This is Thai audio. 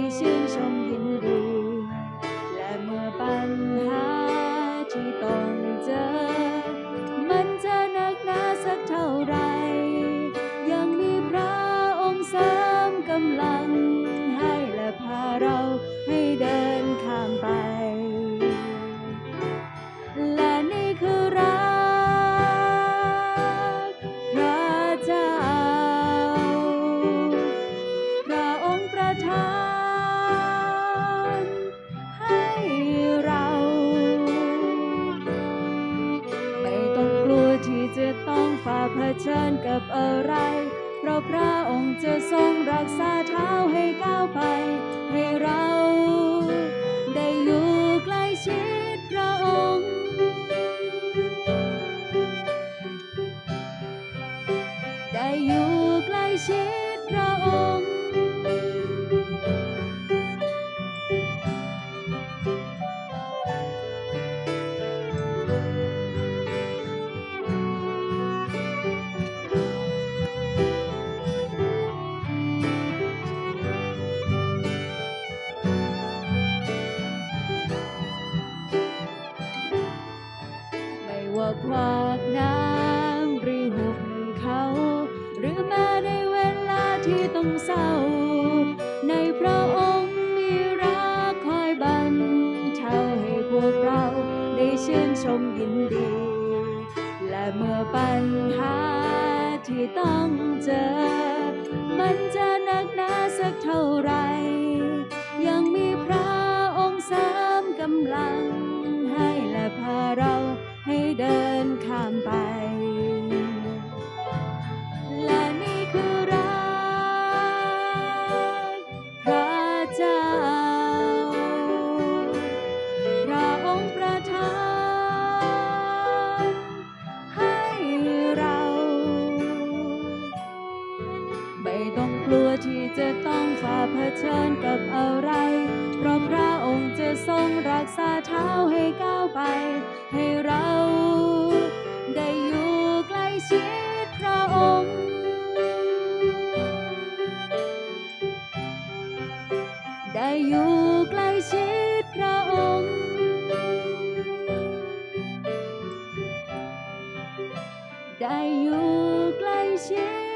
ได้ชื่ ชิญกับอะไร เพราะพระองค์จะทรงรักษาเท้าให้ก้าวไป ให้เราได้อยู่ใกล้ชิดพระองค์ ได้อยู่ใกล้ชิดพระองค์ ไม่ว่าขวากน้ำหรือหุบเขา หรือแม้ในเวลาที่ต้องเศร้า ในพระองค์มีรักคอยบันเทาให้พวกเราได้ชื่นชมยินดี และเมื่อปัญหาที่ต้องเจอ มันจะ เดินข้ามไป และนี่คือรักพระเจ้า พระองค์ประทานให้เรา ไม่ต้อง จะต้องฝ่าเผชิญกับอะไร เพราะพระองค์จะทรงรักษาเท้าให้ก้าวไป ให้เราได้อยู่ใกล้ชิดพระองค์ได้อยู่ใกล้ชิดพระองค์ได้อยู่ใกล้ชิด